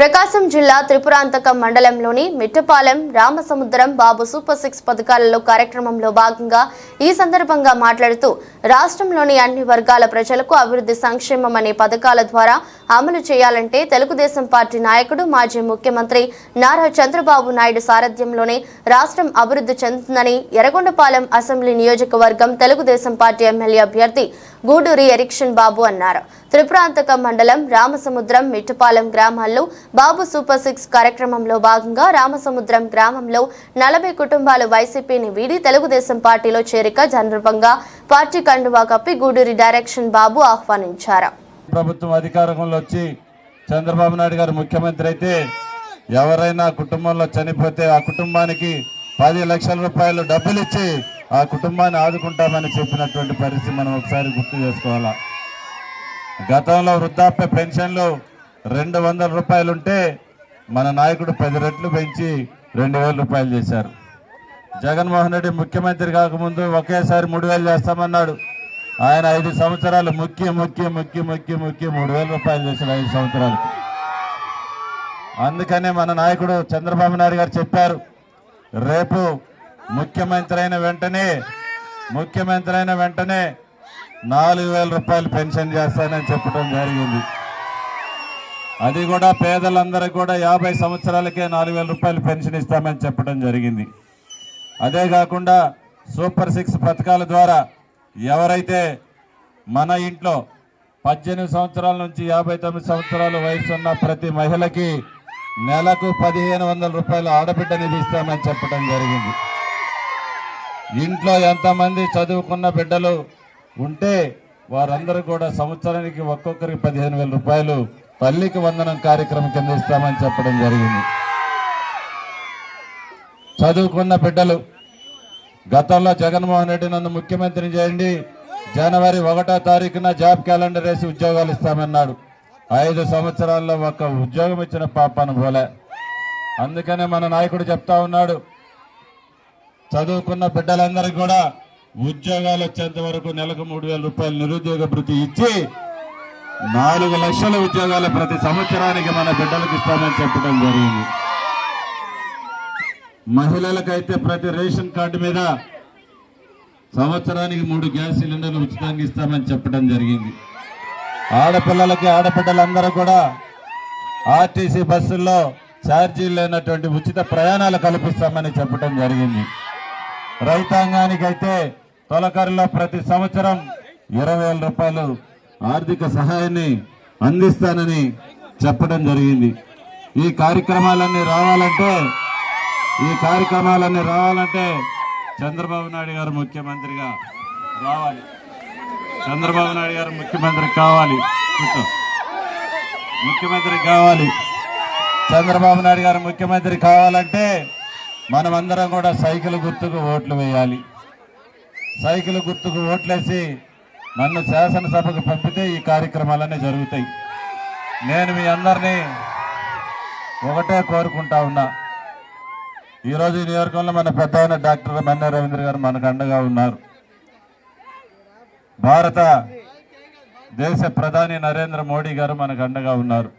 ప్రకాశం జిల్లా త్రిపురాంతకం మండలంలోని Mittapalem Ramasamudram Babu super six పథకాలలో కార్యక్రమంలో భాగంగా ఈ సందర్భంగా మాట్లాడుతూ రాష్ట్రంలోని అన్ని వర్గాల ప్రజలకు అభివృద్ధి సంక్షేమం అనే పథకాల ద్వారా అమలు చేయాలంటే తెలుగుదేశం పార్టీ నాయకుడు మాజీ ముఖ్యమంత్రి నారా చంద్రబాబు నాయుడు సారథ్యంలోనే రాష్ట్రం అభివృద్ధి చెందుతుందని ఎర్రగొండపాలెం అసెంబ్లీ నియోజకవర్గం తెలుగుదేశం పార్టీ ఎమ్మెల్యే అభ్యర్థి గూడూరి ఎరిక్షన్ బాబు అన్నారు. త్రిపురాంతకం మండలం రామసముద్రం మిట్టపాలెం గ్రామాల్లో బాబు సూపర్ సిక్స్ కార్యక్రమంలో భాగంగా రామసముద్రం గ్రామంలో నలభై కుటుంబాలు వైసీపీని వీడి తెలుగుదేశం పార్టీలో చేరిక సందర్భంగా పార్టీ కండువా కప్పి గూడూరి డైరెక్షన్ బాబు ఆహ్వానించారు. ప్రభుత్వం అధికారంలో వచ్చి చంద్రబాబు నాయుడు గారు ముఖ్యమంత్రి అయితే ఎవరైనా కుటుంబంలో చనిపోతే ఆ కుటుంబానికి పది లక్షల రూపాయలు డబ్బులు ఇచ్చి ఆ కుటుంబాన్ని ఆదుకుంటామని చెప్పినటువంటి పరిస్థితి మనం ఒకసారి గుర్తు చేసుకోవాలా? గతంలో వృద్ధాప్య పెన్షన్లు రెండు వందల రూపాయలు ఉంటే మన నాయకుడు పది రెట్లు పెంచి రెండు వేల రూపాయలు చేశారు. జగన్మోహన్ రెడ్డి ముఖ్యమంత్రి కాకముందు ఒకేసారి మూడు వేలు చేస్తామన్నాడు. ఆయన ఐదు సంవత్సరాలు ముఖ్య ముఖ్య ముఖ్య ముక్కి ముక్కి మూడు వేల రూపాయలు చేశాడు ఐదు సంవత్సరాలు. అందుకనే మన నాయకుడు చంద్రబాబు నాయుడు గారు చెప్పారు రేపు ముఖ్యమంత్రి అయిన వెంటనే ముఖ్యమంత్రి అయిన వెంటనే నాలుగు వేల రూపాయలు పెన్షన్ చేస్తానని చెప్పడం జరిగింది. అది కూడా పేదలందరికీ కూడా యాభై సంవత్సరాలకే నాలుగు వేల రూపాయలు పెన్షన్ ఇస్తామని చెప్పడం జరిగింది. అదే కాకుండా సూపర్ సిక్స్ పథకాల ద్వారా ఎవరైతే మన ఇంట్లో పద్దెనిమిది సంవత్సరాల నుంచి యాభై తొమ్మిది సంవత్సరాల వయసు ఉన్న ప్రతి మహిళకి నెలకు పదిహేను వందల రూపాయలు ఆడబిడ్డ నిధి ఇస్తామని చెప్పడం జరిగింది. ఇంట్లో ఎంతమంది చదువుకున్న బిడ్డలు ఉంటే వారందరూ కూడా సంవత్సరానికి ఒక్కొక్కరికి పదిహేను వేల రూపాయలు తల్లికి వందనం కార్యక్రమం కింద ఇస్తామని చెప్పడం జరిగింది. చదువుకున్న బిడ్డలు గతంలో జగన్మోహన్ రెడ్డి నన్ను ముఖ్యమంత్రిని చేయండి జనవరి ఒకటో తారీఖున జాబ్ క్యాలెండర్ వేసి ఉద్యోగాలు ఇస్తామన్నాడు. ఐదు సంవత్సరాల్లో ఒక ఉద్యోగం ఇచ్చిన పాపను పోలే అందుకనే మన నాయకుడు చెప్తా ఉన్నాడు చదువుకున్న బిడ్డలందరికీ కూడా ఉద్యోగాలు వచ్చేంత వరకు నెలకు మూడు వేల రూపాయలు నిరుద్యోగ భృతి ఇచ్చి నాలుగు లక్షల ఉద్యోగాలు ప్రతి సంవత్సరానికి మన బిడ్డలకు ఇస్తామని చెప్పడం జరిగింది. మహిళలకైతే ప్రతి రేషన్ కార్డు మీద సంవత్సరానికి మూడు గ్యాస్ సిలిండర్లు ఉచితంగా ఇస్తామని చెప్పడం జరిగింది. ఆడపిల్లలకి ఆడబిడ్డలందరూ కూడా ఆర్టీసీ బస్సుల్లో ఛార్జీలు లేనటువంటి ఉచిత ప్రయాణాలు కల్పిస్తామని చెప్పడం జరిగింది. రైతాంగానికైతే తొలకరిలో ప్రతి సంవత్సరం ఇరవై వేల రూపాయలు ఆర్థిక సహాయాన్ని అందిస్తానని చెప్పడం జరిగింది. ఈ కార్యక్రమాలన్నీ రావాలంటే ఈ కార్యక్రమాలన్నీ రావాలంటే చంద్రబాబు నాయుడు గారు ముఖ్యమంత్రిగా రావాలి. చంద్రబాబు నాయుడు గారు ముఖ్యమంత్రి కావాలి. ముఖ్యమంత్రి కావాలి. చంద్రబాబు నాయుడు గారు ముఖ్యమంత్రి కావాలంటే మనమందరం కూడా సైకిల్ గుర్తుకు ఓట్లు వేయాలి. సైకిల్ గుర్తుకు ఓట్లేసి నన్ను శాసనసభకు పంపితే ఈ కార్యక్రమాలన్నీ జరుగుతాయి. నేను మీ అందరినీ ఒకటే కోరుకుంటా ఉన్నా. ఈరోజు ఈ నియోజకవర్గంలో మన పెద్ద డాక్టర్ మన్నే రవీంద్ర గారు మనకు అండగా ఉన్నారు. భారత దేశ ప్రధాని నరేంద్ర మోడీ గారు మనకు అండగా ఉన్నారు.